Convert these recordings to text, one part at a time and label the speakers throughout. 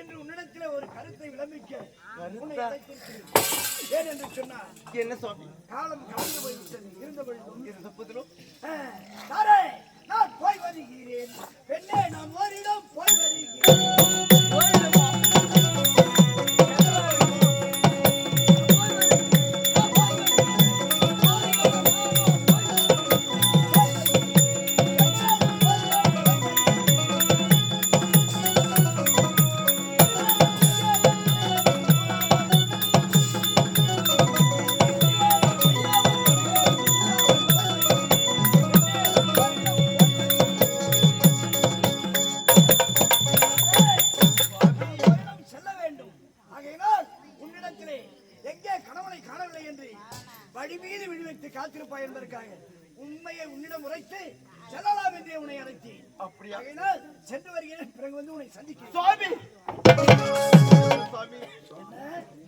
Speaker 1: இன்று உன்னிடத்தில் ஒரு கருத்தை விளம்பிக்க. ஏன் என்று சொன்னார்
Speaker 2: என்ன சுவாமி?
Speaker 1: காலம் கடந்து போய்விட்டது. இருந்த பொழுதும்
Speaker 2: இருந்த போதிலும்
Speaker 1: நான் போய் வருகிறேன். பெண்ணே நான் ஓரிடம் போய் வருகிறேன்
Speaker 2: சுவாமி சுவாமி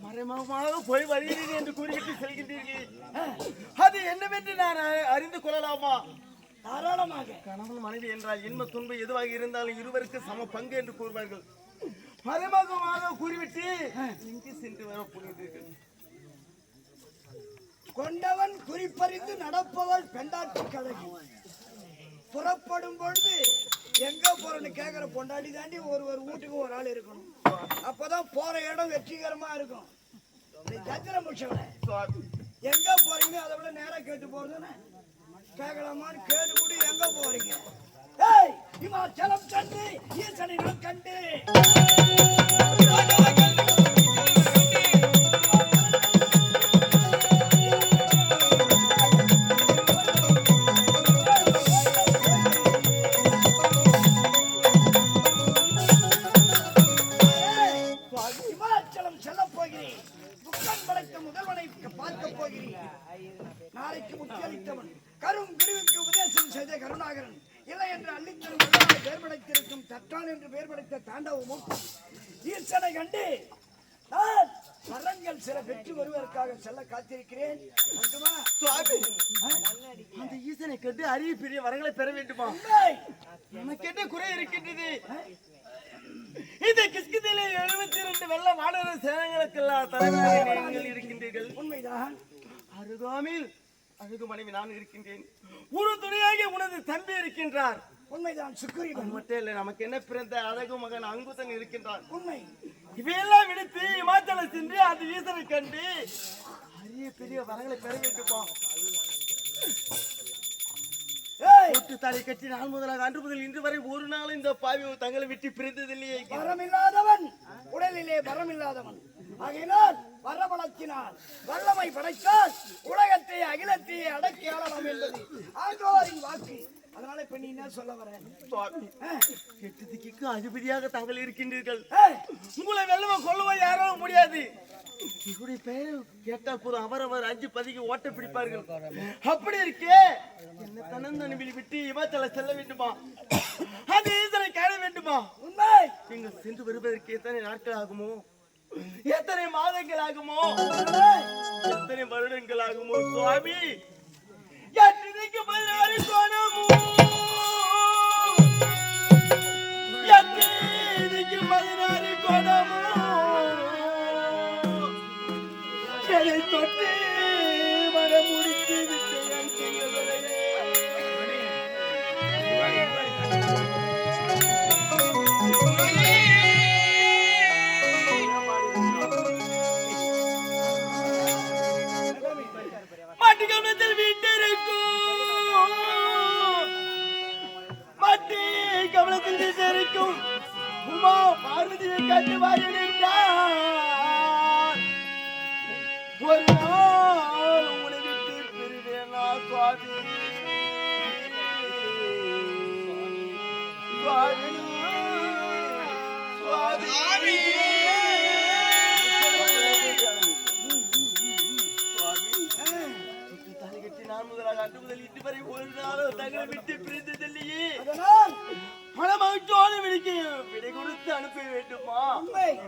Speaker 2: மறைமுகமாக போய் வருகிறேன் என்று கூறிவிட்டு செல்கின்றீர்கள். அது என்னவென்று நான் அறிந்து கொள்ளலாமா?
Speaker 1: தாராளமாக.
Speaker 2: கணவன் மனைவி என்றால் இன்ப துன்பு எதுவாக இருந்தாலும் இருவருக்கு சம பங்கு என்று கூறுவார்கள். மறைமுகமாக கூறிவிட்டு இங்கு சென்று வர புரிந்தீர்கள்
Speaker 1: கொண்டவன் குறிப்பறிந்து நடப்பவள் பெண்டாட்டி கழகி. புறப்படும் பொழுது எங்க போறேன்னு கேக்குற பொண்டாட்டி தாண்டி ஒரு ஒரு வீட்டுக்கு ஒரு ஆள் இருக்கணும். அப்பதான் போற இடம் வெற்றிகரமா இருக்கும். இந்த முஷவன எங்க போறீங்க? அதை விட நேரா கேட்டு போறதுன்னு கேட்கலாமான்னு கேட்டு கூட எங்க போறீங்க? ஏய் இவா செலம் கண்டு ஈசனை நான்
Speaker 2: கண்டு அருகாமையில் அழகு மனைவி நான் இருக்கின்றேன். ஒரு துணையாக உனது தம்பி இருக்கின்றார்.
Speaker 1: உண்மைதான்
Speaker 2: அது
Speaker 1: சுக்ரீவன்
Speaker 2: மட்டும் இல்லை நமக்கு என்ன பிறந்த அழகு மகன் அங்குசன் இருக்கின்றான்.
Speaker 1: உண்மை.
Speaker 2: இவையெல்லாம் விடுத்து இமாச்சலம் சென்று அந்த ஈசனை கண்டு அரிய பெரிய வரங்களை பெற வேண்டுமா
Speaker 1: ஏய்!
Speaker 2: கூட்டு தாலி கட்டி நாள் முதலாக அன்று முதல் இன்று வரை ஒரு நாள் இந்த பாவி தங்களை விட்டு பிரிந்ததில்லையே.
Speaker 1: வரமில்லாதவன். உடலிலே வரமில்லாதவன். ஆகையினால் வரபலத்தினால் வல்லமை படைத்தால் உலகத்தை அகிலத்தை அடக்கி ஆளலாம் என்பது ஆண்டோரின் வாக்கு. அதனால இப்ப நீ என்ன சொல்ல வர?
Speaker 2: எட்டு திக்கு அதிபதியாக தாங்கள் இருக்கின்றீர்கள். உங்களை வெல்லவோ கொல்லவோ யாராலும் முடியாது. இவருடைய பெயரை கேட்டா போதும் அவரவர் அஞ்சு பதிக்கு ஓட்ட பிடிப்பார்கள். அப்படி இருக்கே. என்ன தனந்தனிவில் விட்டு இமாச்சல செல்ல வேண்டுமா? அது ஈசனை காண வேண்டுமா?
Speaker 1: உண்மை.
Speaker 2: நீங்கள் சென்று வருவதற்கு எத்தனை நாட்கள் ஆகுமோ? எத்தனை மாதங்கள் ஆகுமோ எத்தனை வருடங்கள் ஆகுமோ சுவாமி எத்தனைக்கு பதினாறு கோணமோ எத்தனைக்கு பதினாறு கோணமோ தொட்டு முடித்து விட்டு என்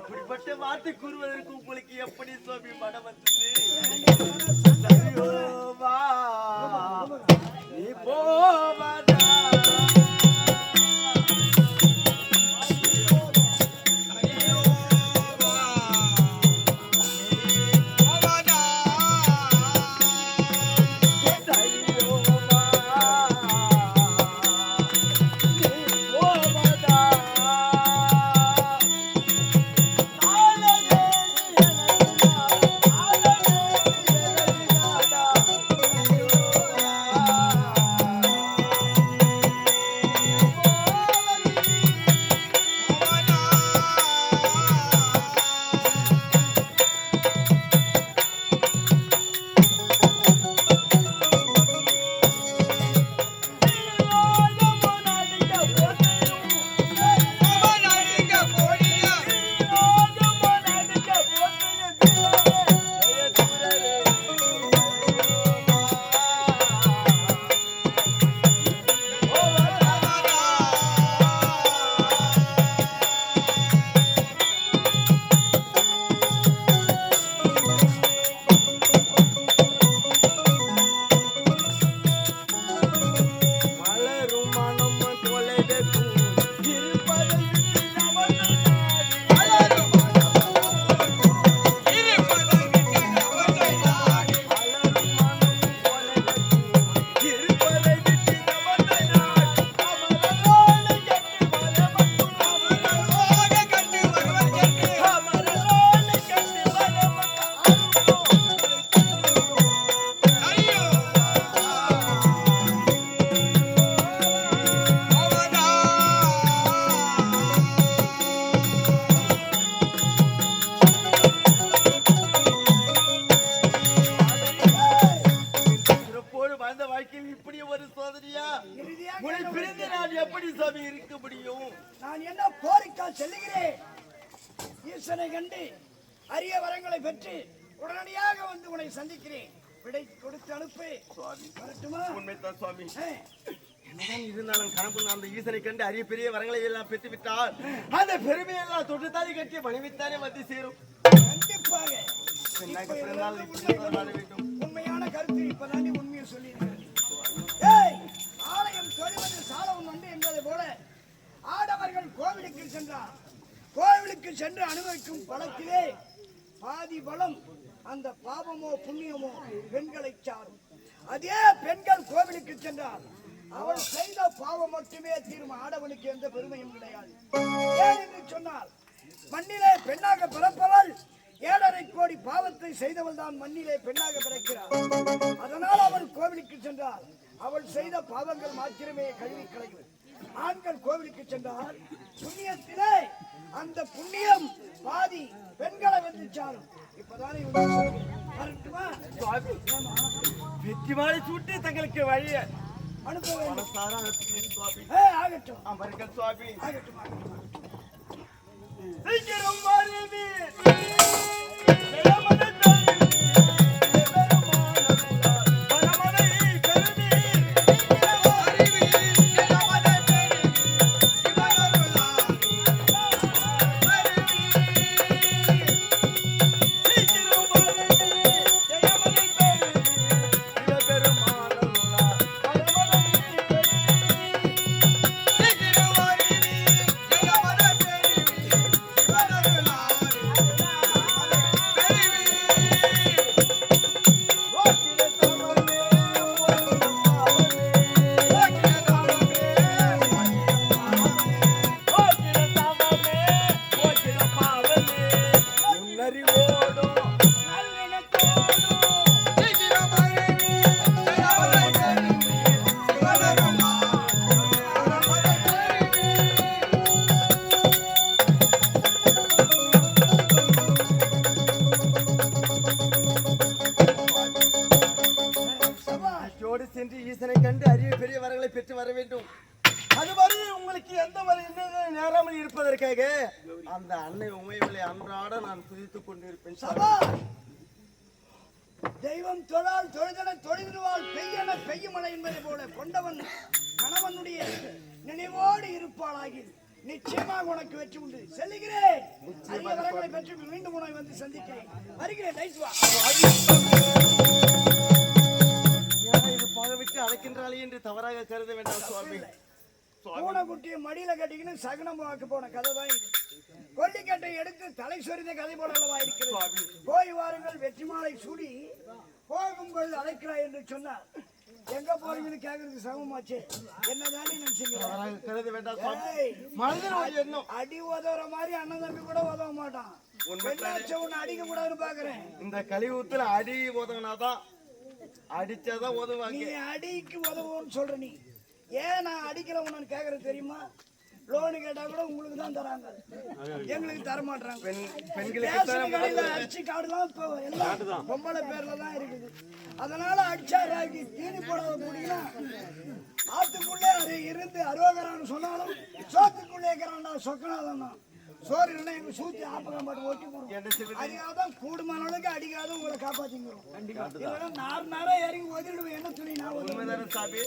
Speaker 2: அப்படிப்பட்ட வார்த்தை கூறுவதற்கு உங்களுக்கு எப்படி சுவாமி மனம் வந்தது
Speaker 1: கொடுத்து அனுப்பு
Speaker 2: சுவாமி.
Speaker 1: வரட்டுமா?
Speaker 2: உண்மைதான் சுவாமி. என்னதான் இருந்தாலும் கணக்கு அந்த ஈசனை கண்டு அரிய பெரிய வரங்களை எல்லாம் பெற்று விட்டால் அந்த பெருமையெல்லாம் தொட்டு தாலி கட்டி பணிவித்தானே வந்து சேரும்.
Speaker 1: கண்டிப்பாக. உண்மையான கருத்து இப்பதான் நீ உண்மையை சொல்லியிருக்கிறேன் ஆலயம் தொழுவது சாலவன் வந்து என்பதை போல ஆடவர்கள் கோவிலுக்கு சென்றார். கோவிலுக்கு சென்று அனுபவிக்கும் பலத்திலே பாதி பலம் அந்த பாவமோ புண்ணியமோ பெண்களை சாரும். அதே பெண்கள் கோவிலுக்கு சென்றார் அவள் செய்த பாவம் மட்டுமே தீரும். ஆடவனுக்கு எந்த பெருமையும் கிடையாது. ஏன் என்று சொன்னால் மண்ணிலே பெண்ணாக பிறப்பவள் ஏழரை கோடி பாவத்தை செய்தவள் தான் மண்ணிலே பெண்ணாக பிறக்கிறார் அதனால் அவள் கோவிலுக்கு சென்றார் அவள் செய்த பாவங்கள் மாத்திரமே கழுவி களையும். ஆண்கள் கோவிலுக்கு சென்றால் புண்ணியத்திலே அந்த புண்ணியம் பாதி பெண்களை வந்து சாரும் இப்பதானே இவங்க சொல்றேன். கரெக்டுமா?
Speaker 2: சுவாமி
Speaker 1: ஆமா.
Speaker 2: வெற்றி மாலை சூட்டி தங்களுக்கு வழிய.
Speaker 1: அனுப்ப வேண்டும்.
Speaker 2: மனசார அனுப்புகிறேன் சுவாமி. சீக்கிரம்
Speaker 1: இருப்பாளாகி நிச்சயமாக உனக்கு வெற்றி உண்டு. செல்லுகிறேன். அரிய வரங்களை பெற்று மீண்டும் உன்னை வந்து சந்திக்கிறேன். வருகிறேன்.
Speaker 2: இது பாகவிட்டு அழைக்கின்றாளே என்று தவறாக கருத வேண்டாம் சுவாமி.
Speaker 1: பூனைக்குட்டியை மடியில கட்டிக்கின்னு சகுனம் வாக்கு போன கதை தான் இது. கொல்லிக்கட்டை எடுத்து தலை சொரிந்த கதை போல அல்லவா இருக்கிறது. போய் வாருங்கள். வெற்றி மாலை சூடி போகும்பொழுது அழைக்கிறாய் என்று சொன்னார். எங்க போறீங்கன்னு கேக்குறதுக்கு சமமாச்சு என்னதானே நினைச்சீங்க? அடி உதவுற மாதிரி அண்ணன் தம்பி கூட உதவ மாட்டான். உன்னை அடிக்க கூடாதுன்னு பாக்குறேன்.
Speaker 2: இந்த கலியுகத்துல அடி உதவினாதான் அடிச்சாதான்
Speaker 1: நீ
Speaker 2: உதவாங்க
Speaker 1: அடிக்கு உதவுன்னு சொல்ற நீ. ஏன் நான் அடிக்கல உனக்கு கேக்குறது தெரியுமா? லோனு கேட்டா கூட உங்களுக்கு தான் தராங்க. எங்களுக்கு தர மாட்டாங்க
Speaker 2: பெண் பெண்களுக்கு
Speaker 1: அரிசி கார்டுலாம் இப்போ எல்லாம் பொம்பளை பேர்ல தான் இருக்குது. அதனால அடிச்சா ராக்கி தீனி போடாத முடியும்? ஆத்துக்குள்ளே அது இருந்து அரோகரான்னு சொன்னாலும் சோத்துக்குள்ளே இருக்கிறான்டா சொக்கனாதான் சோறு இல்லைன்னா எங்க சூத்தி ஆப்பகம் பாட்டு ஓட்டி போடுவோம்.
Speaker 2: என்ன செய்வது
Speaker 1: அதுக்காக தான் கூடுமான அளவுக்கு அடிக்காத உங்களை காப்பாத்திக்கிறோம். இல்லைன்னா நாரா இறங்கி ஒதிடுவேன் என்ன துணி நான்.
Speaker 2: உண்மைதானே சாமி?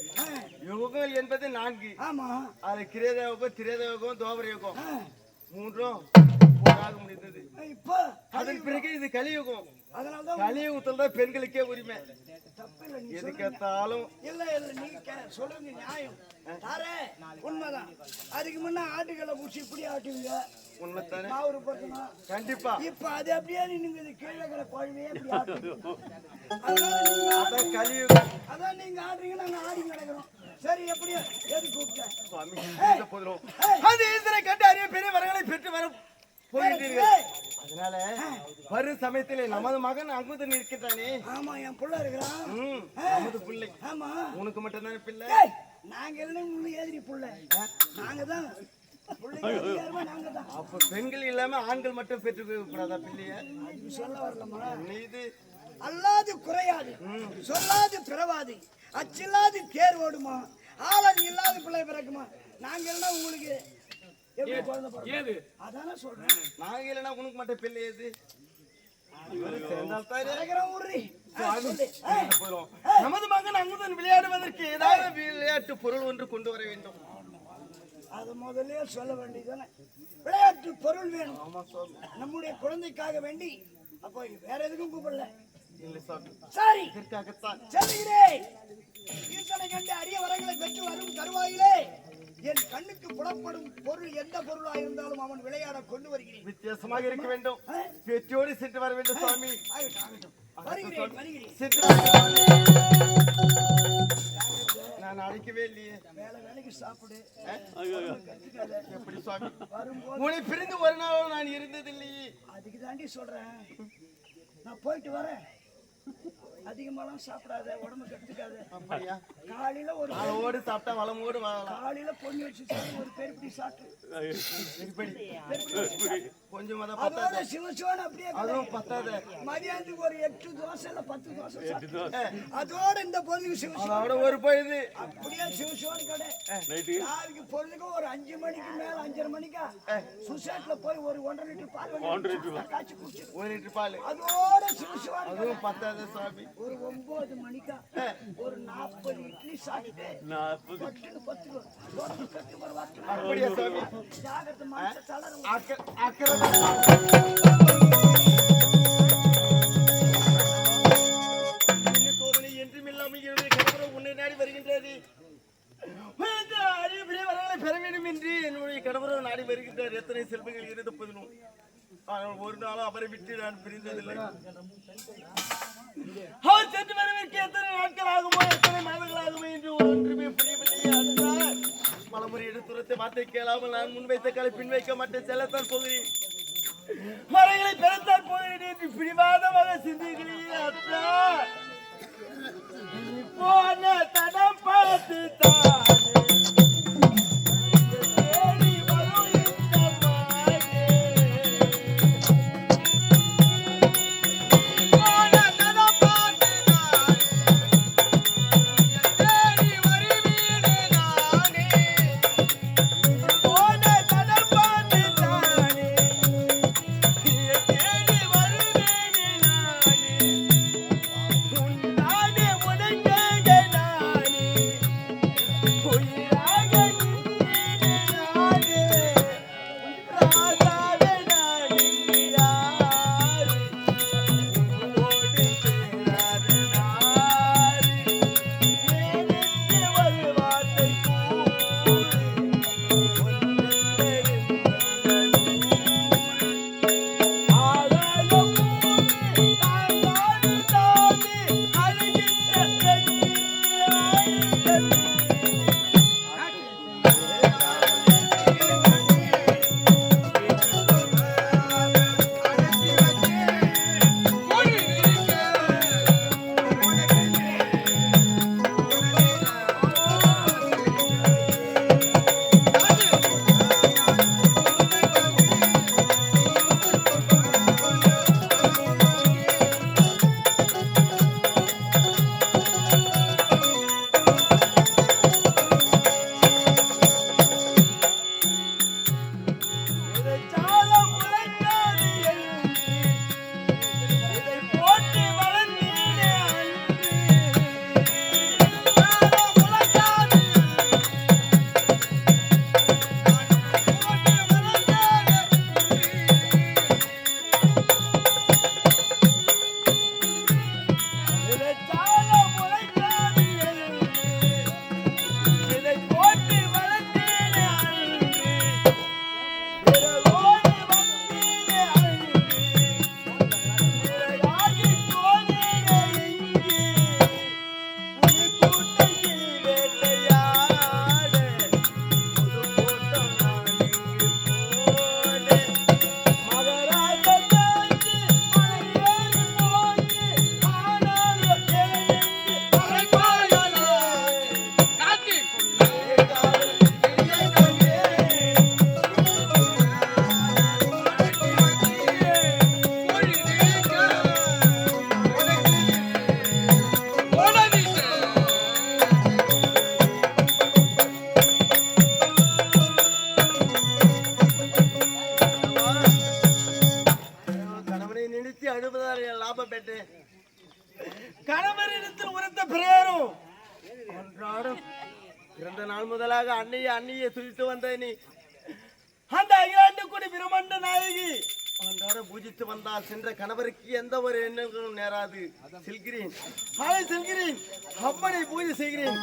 Speaker 2: யுகங்கள் என்பது நான்கு.
Speaker 1: ஆமா.
Speaker 2: அது கிரேதயோகம் திரேதயோகம் தோபரயோகம்
Speaker 1: ஆ,
Speaker 2: மூன்றும் முடிந்தது.
Speaker 1: இப்போ
Speaker 2: அதன் பிறகு இது கலியுகம்.
Speaker 1: அதனால தான்
Speaker 2: கலியுகத்தில் தான் பெண்களுக்கே உரிமை.
Speaker 1: நீ
Speaker 2: எதுக்கேத்தாலும்
Speaker 1: இல்ல இல்ல நீங்க சொல்லுங்க நியாயம். தாரே உண்மைதான். அதுக்கு முன்ன ஆட்டுகளை பூச்சி இப்படி ஆட்டுவீங்க.
Speaker 2: உண்மைத்தானே கண்டிப்பா.
Speaker 1: இப்ப அது அப்படியே நீங்க கீழே இருக்கிற குழந்தையே இப்படி ஆட்டுவீங்க
Speaker 2: கலியுகம்.
Speaker 1: அதான் நீங்க ஆடுறீங்க நாங்க ஆடி கிடக்குறோம். சரி எப்படியோ எது கூப்பிட்டேன்
Speaker 2: அது ஈஸ்வரை கண்டு அறிய பெரிய வரங்களை பெற்று வர
Speaker 1: ஏய்,
Speaker 2: அதனால வரும் சமயத்திலே நமது மகன் அங்குதன் இருக்கின்றானே
Speaker 1: ஆமா என் புள்ள இருக்கிறான்
Speaker 2: ம், நமது பிள்ளை.
Speaker 1: ஆமா.
Speaker 2: உனக்கு மட்டும்தானே பிள்ளை?
Speaker 1: ஏய், நாங்க எல்லாம் உங்களுக்கு எதிரி புள்ள. நாங்க தான். பிள்ளைங்க அதிகாரமா நாங்க தான்.
Speaker 2: அப்ப பெண்கள் இல்லாம ஆண்கள் மட்டும் பெற்று கூடாதா பிள்ளைய?
Speaker 1: சொல்ல வரலமா
Speaker 2: இது
Speaker 1: அல்லாது குறையாது. சொல்லாது பிறவாது. அச்சில்லாது தேர் ஓடுமா? ஆளது இல்லாத பிள்ளை பிறக்குமா? நாங்க எல்லாம் உங்களுக்கு அதானே சொல்றேன்.
Speaker 2: நாங்க இல்லைன்னா உனக்கு மட்டும் பிள்ளை போறோம். நமது மகன் அங்குதன் விளையாடுவதற்கு ஏதாவது விளையாட்டு பொருள் ஒன்று கொண்டு வர வேண்டும்.
Speaker 1: அது முதல்லயே சொல்ல வேண்டியதுதானே. விளையாட்டு பொருள் வேணும். நம்முடைய குழந்தைக்காக வேண்டி. அப்போ வேற எதுக்கும் கூப்பிடல. சரி.
Speaker 2: இதற்காகத்தான்.
Speaker 1: செல்லுகிறேன். ஈசனை கண்டு அரிய வரங்களை பெற்று வரும் தருவாயிலே. என் கண்ணுக்கு புலப்படும் பொருள் எந்த பொருளா இருந்தாலும் அவன் விளையாட கொண்டு வருகிறேன்.
Speaker 2: வித்தியாசமாக இருக்க வேண்டும்? பேத்தியோடு சென்று வர வேண்டும் சுவாமி.
Speaker 1: வருகிறேன் வருகிறேன்.
Speaker 2: நான் அழைக்கவே இல்லையே.
Speaker 1: வேலை வேலைக்கு சாப்பிடு.
Speaker 2: எப்படி சுவாமி? உன்னை பிரிந்து ஒரு நாளும் நான் இருந்ததில்லையே.
Speaker 1: அதுக்கு தாண்டி சொல்றேன். நான் போயிட்டு வரேன். அதிகமாலாம் சாப்பிடாத உடம்பு கெடுத்துக்காத காலையில ஒரு
Speaker 2: அளவோடு சாப்பிட்டா வளமோடு வாழலாம்
Speaker 1: காலையில பொண்ணு வச்சு சாப்பிட்டு ஒரு பெருப்பிடி சாப்பிட்டு.
Speaker 2: கொஞ்சம் அதை
Speaker 1: அதோட
Speaker 2: பத்தாத
Speaker 1: சிவசிவன் அப்படியே
Speaker 2: அதுவும் பத்தாத.
Speaker 1: மதியானத்துக்கு ஒரு எட்டு தோசை இல்ல பத்து தோசை அதோட இந்த பொண்ணுக்கு சிவசிவன்
Speaker 2: அதோட ஒரு பொழுது
Speaker 1: அப்படியே சிவசிவன் கடை. நாளைக்கு பொண்ணுக்கு ஒரு அஞ்சு மணிக்கு மேல அஞ்சரை மணிக்கா? சுசேட்ல போய் ஒரு ஒன்றரை லிட்டர் பால் வாங்கி காய்ச்சி குடிச்சு
Speaker 2: ஒரு லிட்டர் பால்.
Speaker 1: அதோட சிவசிவன் கடை.
Speaker 2: அதுவும் பத்தாத சுவாமி
Speaker 1: ஒரு ஒன்பது மணிக்கா? ஒரு நாற்பது இட்லி சாப்பிட்டு பத்து
Speaker 2: சுவாமி
Speaker 1: ஜாகிரதை
Speaker 2: ஒரு நாளும் அவரை விட்டு நான் பிரிந்ததில்லை. அவர் சென்று வருவதற்கு எத்தனை நாட்கள் ஆகுமோ எத்தனை மாதங்கள் ஆகுமோ என்று ஒன்றுமே புரியவில்லையே. பலமுறை எடுத்துரைத்த வார்த்தை கேளாமல் நான் முன்வைத்த காலை பின் வைக்க மாட்டேன். செல்லத்தான் போகிறேன். மரங்களை பெறத்தான் போகிறேன் என்று பிடிவாதமாக சிந்திக்கிறேன் நீ போன தடம் பார்த்து தானே. சென்ற கணவருக்கு எந்த ஒரு எண்ணங்களும் நேராது. செல்கிறேன். சாலை செல்கிறேன். அப்பனை பூஜை செய்கிறேன்.